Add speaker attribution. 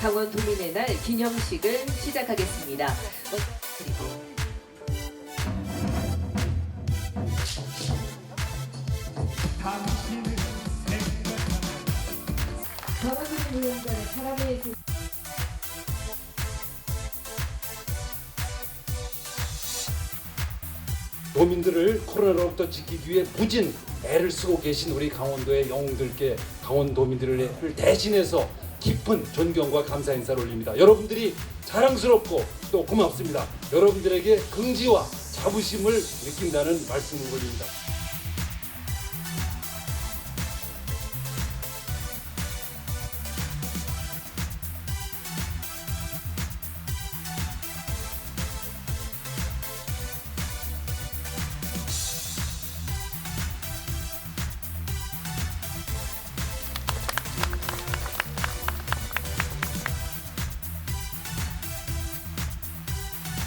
Speaker 1: 강원 도민의 날 기념식을 시작하겠습니다. 어, 그리고 강원 도민 위원장의 사랑의
Speaker 2: 도민들을 코로나로부터 지키기 위해 무진 애를 쓰고 계신 우리 강원도의 영웅들께 강원도민들을 대신해서 깊은 존경과 감사 인사를 올립니다. 여러분들이 자랑스럽고 또 고맙습니다. 여러분들에게 긍지와 자부심을 느낀다는 말씀을 올립니다.